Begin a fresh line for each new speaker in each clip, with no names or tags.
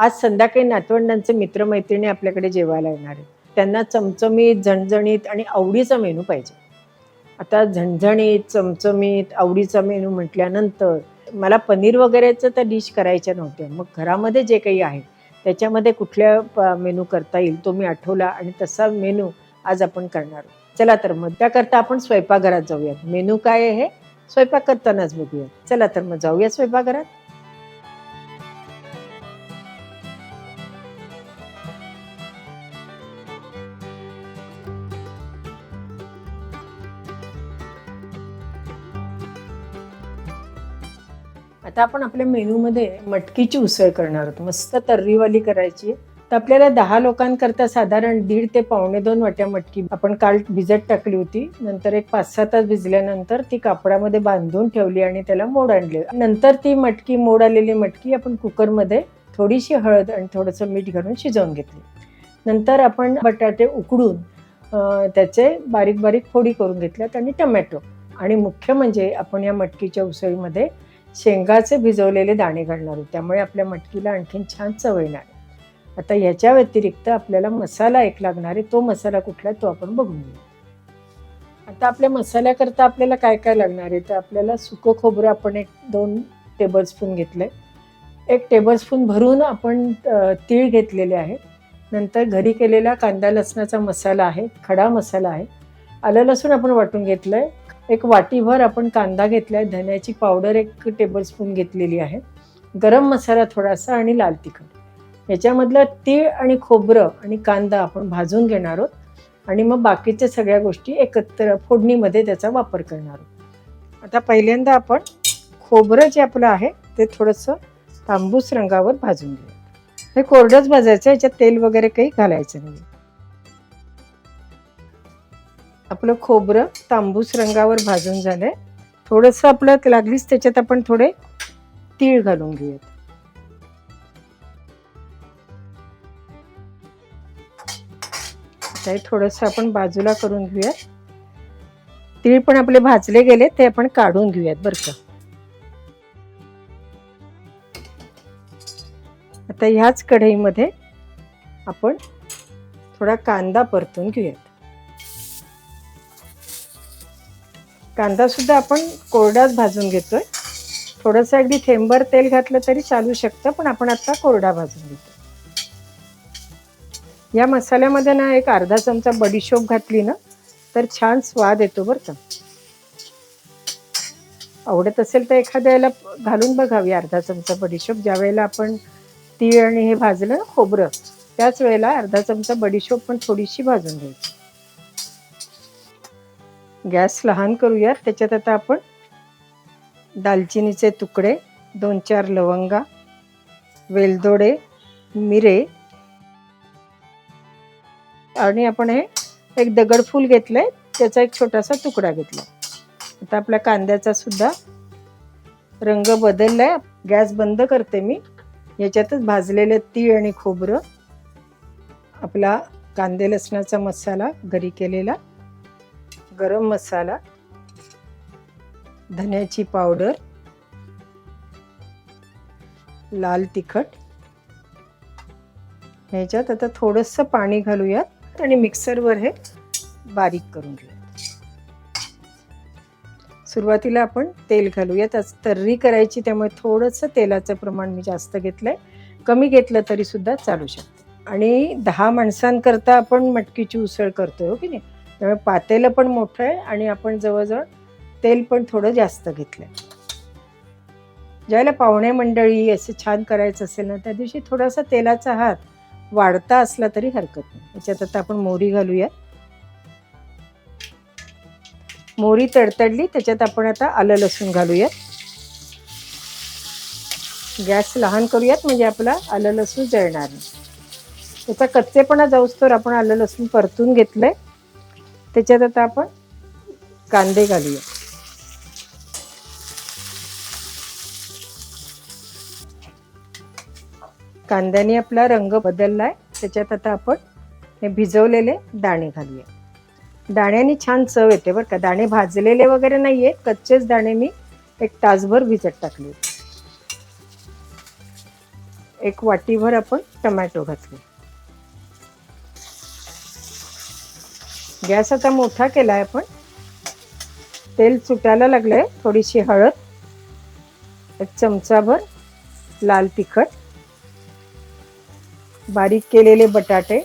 आज संध्याकाळी नातवंडांचे मित्रमैत्रिणी आपल्याकडे जेवायला येणार आहेत. त्यांना चमचमीत झणझणीत आणि आवडीचा मेनू पाहिजे. आता झणझणीत चमचमीत आवडीचा मेनू म्हटल्यानंतर मला पनीर वगैरेचं तर डिश करायच्या नव्हत्या. मग घरामध्ये जे काही आहे त्याच्यामध्ये कुठल्या प- मेनू करता येईल तो मी आठवला आणि तसा मेनू आज आपण करणार आहोत. चला तर मग त्याकरता आपण स्वयंपाकघरात जाऊयात. मेनू काय आहे हे? स्वयंपाक करतानाच बघूयात. चला तर मग जाऊया स्वयंपाकघरात. आता आपण आपल्या मेनूमध्ये मटकीची उसळ करणार आहोत. मस्त तर्रीवाली करायची आहे. तर आपल्याला दहा लोकांकरता साधारण दीड ते पावणे दोन वाट्या मटकी आपण काल भिजत टाकली होती. नंतर एक पाच सहा तास भिजल्यानंतर ती कापडामध्ये बांधून ठेवली आणि त्याला मोड आणले. नंतर ती मटकी मोड आलेली मटकी आपण कुकरमध्ये थोडीशी हळद आणि थोडंसं मीठ घालून शिजवून घेतली. नंतर आपण बटाटे उकडून त्याचे बारीक बारीक फोडी करून घेतल्यात आणि टमॅटो. आणि मुख्य म्हणजे आपण या मटकीच्या उसळीमध्ये शेंगाचे भिजवलेले दाणे घालणार आहोत त्यामुळे आपल्या मटकीला आणखीन छान चव येणार आहे. आता याच्या व्यतिरिक्त आपल्याला मसाला एक लागणार आहे. तो मसाला कुठला आहे तो आपण बघून घेऊ. आता आपल्या मसाल्याकरता आपल्याला काय काय लागणार आहे? तर आपल्याला सुकं खोबरं आपण एक दोन टेबलस्पून घेतलं आहे एक टेबलस्पून भरून आपण तीळ घेतलेले आहे. नंतर घरी केलेला कांदा लसणाचा मसाला आहे. खडा मसाला आहे. आलं लसूण आपण वाटून घेतलं आहे एक वाटीभर आपण कांदा घेतला आहे धन्याची पावडर एक टेबलस्पून घेतलेली आहे. गरम मसाला थोडासा आणि लाल तिखट. याच्यामधलं तीळ आणि खोबरं आणि कांदा आपण भाजून घेणार आहोत. आणि मग बाकीच्या सगळ्या गोष्टी एकत्र फोडणीमध्ये त्याचा वापर करणार आहोत. आता पहिल्यांदा आपण खोबरं जे आपलं आहे ते थोडंसं तांबूस रंगावर भाजून घेऊ. हे कोरडंच भाजायचं याच्यात तेल वगैरे काही घालायचं नाही आपलं खोबरं तांबूस रंगावर भाजून झालंय. थोडंसं आपलं लागलीच त्याच्यात आपण थोडे तीळ घालून घेऊयात. आता हे थोडंसं आपण बाजूला करून घेऊयात. तीळ पण आपले भाजले गेले ते आपण काढून घेऊयात बरं का. आता ह्याच कढईमध्ये आपण थोडा कांदा परतून घेऊयात. कांदासुद्धा आपण कोरडाच भाजून घेतोय. थोडंसं अगदी थेंबर तेल घातलं तरी चालू शकतं पण आपण आता कोरडा भाजून घेतो या मसाल्यामध्ये ना एक अर्धा चमचा बडीशोप घातली ना तर छान स्वाद येतो बरं का. आवडत असेल तर एखाद्या घालून बघावी अर्धा चमचा बडीशोप ज्या वेळेला आपण तीळ आणि हे भाजलं ना खोबरं त्याच वेळेला अर्धा चमचा बडीशोप पण थोडीशी भाजून घ्यायची. गॅस लहान करूयात. त्याच्यात आता आपण दालचिनीचे तुकडे दोन चार लवंगा वेलदोडे मिरे आणि आपण हे एक दगडफूल घेतलंय. त्याचा एक छोटासा तुकडा घेतला. आता आपल्या कांद्याचा सुद्धा रंग बदललाय. गॅस बंद करते मी. याच्यातच भाजलेले तीळ आणि खोबरं. आपला कांदे लसणाचा मसाला घरी केलेला. गरम मसाला धन्याची पावडर लाल तिखट. ह्याच्यात आता थोडंसं पाणी घालूयात आणि मिक्सरवर हे बारीक करून घेऊयात. सुरुवातीला आपण तेल घालूयात. आज तर्री करायची त्यामुळे थोडंसं तेलाचं प्रमाण मी जास्त घेतलंय. कमी घेतलं तरी सुद्धा चालू शकतं. आणि दहा माणसांकरता आपण मटकीची उसळ करतोय हो की नाही? त्यामुळे पातेलं पण मोठं आहे आणि आपण जवळजवळ तेल पण थोडं जास्त घेतलंय. ज्यावेळेला पाहुणे मंडळी असं छान करायचं असेल ना त्या दिवशी थोडासा तेलाचा हात वाढता असला तरी हरकत नाही. याच्यात आता आपण मोहरी घालूया मोहरी तडतडली त्याच्यात आपण आता आलं लसूण घालूयात. गॅस लहान करूयात म्हणजे आपला आलं लसूण जळणार नाही. त्याचा कच्चेपणा जाऊस्तोवर आपण आलं लसूण परतून घेतलंय. त्याच्यात आता आपण कांदे घालूया. कांद्याने आपला रंग बदललाय. त्याच्यात आता आपण हे भिजवलेले दाणे घालूया. दाण्याने छान चव येते बरं का. दाणे भाजलेले वगैरे नाही आहेत कच्चेच दाणे मी एक तासभर भिजत टाकले. एक वाटीभर आपण टमॅटो घातले. गॅस आता मोठा केला आहे आपण. तेल सुटायला लागलंय थोडीशी हळद एक चमचाभर लाल तिखट बारीक केलेले बटाटे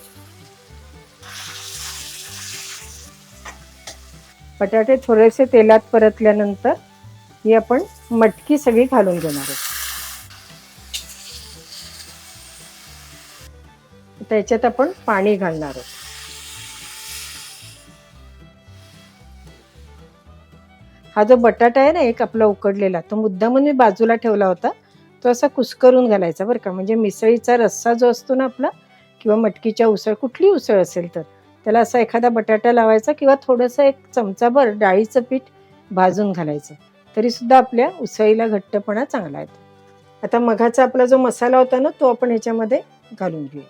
बटाटे थोडेसे तेलात परतल्यानंतर ही आपण मटकी सगळी घालून घेणार आहोत त्याच्यात आपण पाणी घालणार आहोत. हा जो बटाटा आहे ना एक आपला उकडलेला तो मुद्दामून मी बाजूला ठेवला होता. तो असा कुस्करून घालायचा बरं का. म्हणजे मिसळीचा रस्सा जो असतो ना आपला किंवा मटकीच्या उसळ कुठली उसळ असेल तर त्याला असा एखादा बटाटा लावायचा किंवा थोडंसं एक चमचाभर डाळीचं पीठ भाजून घालायचं. तरीसुद्धा आपल्या उसळीला घट्टपणा चांगला येतो. आता मघाचा आपला जो मसाला होता ना तो आपण ह्याच्यामध्ये घालून घेऊ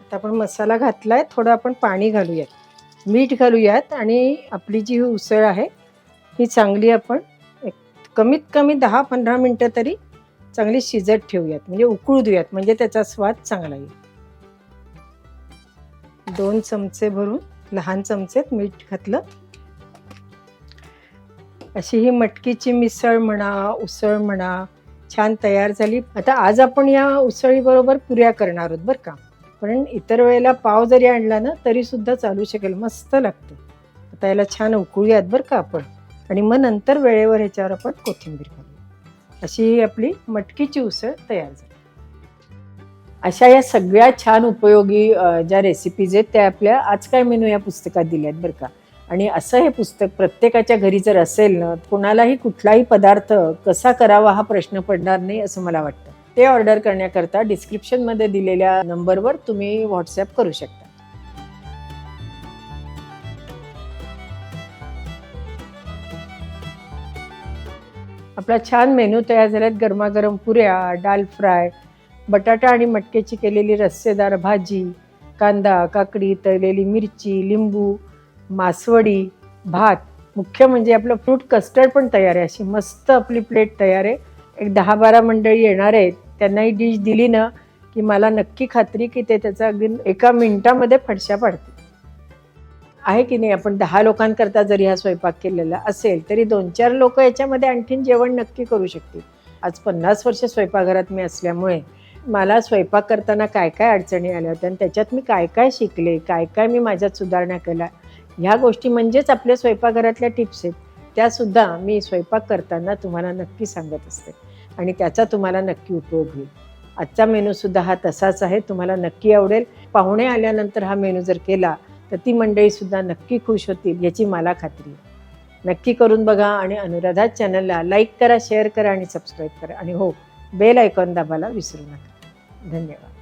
आता आपण मसाला घातलाय थोडं आपण पाणी घालूयात. मीठ घालूयात आणि आपली जी उसळ आहे ही चांगली आपण एक कमीत कमी दहा पंधरा मिनटं तरी चांगली शिजत ठेवूयात. म्हणजे उकळू देऊयात म्हणजे त्याचा स्वाद चांगला येईल. दोन चमचे भरून लहान चमचेत मीठ घातलं. अशी ही मटकीची मिसळ म्हणा उसळ म्हणा छान तयार झाली. आता आज आपण या उसळीबरोबर पुऱ्या करणार आहोत बरं का? पण इतर वेळेला पाव जरी आणला ना तरी सुद्धा चालू शकेल मस्त लागतं. आता याला छान उकळूयात बरं का आपण. आणि मग नंतर वेळेवर ह्याच्यावर आपण कोथिंबीर घालू अशी ही आपली मटकीची उसळ तयार झाली. अशा या सगळ्या छान उपयोगी ज्या रेसिपीज आहेत त्या आपल्या आज काय मेनू या पुस्तकात दिल्या आहेत बरं का? आणि असं हे पुस्तक प्रत्येकाच्या घरी जर असेल ना कोणालाही कुठलाही पदार्थ कसा करावा हा प्रश्न पडणार नाही असं मला वाटतं. ते ऑर्डर करण्याकरता डिस्क्रिप्शनमध्ये दिलेल्या नंबरवर तुम्ही व्हॉट्सॲप करू शकता. आपला छान मेनू तयार झाल्यात. गरमागरम पुऱ्या डाल फ्राय बटाटा आणि मटक्याची केलेली रस्सेदार भाजी कांदा काकडी तळलेली मिरची लिंबू मासवडी भात. मुख्य म्हणजे आपलं फ्रूट कस्टर्ड पण तयार आहे. अशी मस्त आपली प्लेट तयार आहे. एक दहा बारा मंडळी येणार आहेत. त्यांना ही डिश दिली ना की मला नक्की खात्री की ते त्याचा अगदी एका मिनिटामध्ये फडशा पाडते आहे की नाही? आपण दहा लोकांकरता जरी हा स्वयंपाक केलेला असेल तरी दोन चार लोक याच्यामध्ये आणखीन जेवण नक्की करू शकतील. आज पन्नास वर्ष स्वयंपाकघरात मी असल्यामुळे मला स्वयंपाक करताना काय काय अडचणी आल्या होत्या आणि त्याच्यात मी काय काय शिकले काय काय मी माझ्यात सुधारणा केल्या ह्या गोष्टी म्हणजेच आपल्या स्वयंपाकघरातल्या टिप्स आहेत. त्यासुद्धा मी स्वयंपाक करताना तुम्हाला नक्की सांगत असते. आणि त्याचा तुम्हाला नक्की उपयोग होईल. आजचा मेनूसुद्धा हा तसाच आहे. तुम्हाला नक्की आवडेल. पाहुणे आल्यानंतर हा मेनू जर केला तर ती मंडळीसुद्धा नक्की खुश होतील याची मला खात्री आहे. नक्की करून बघा आणि अनुराधा चॅनलला लाईक करा शेअर करा आणि सबस्क्राईब करा. आणि हो बेल आयकॉन दाबायला विसरू नका. धन्यवाद.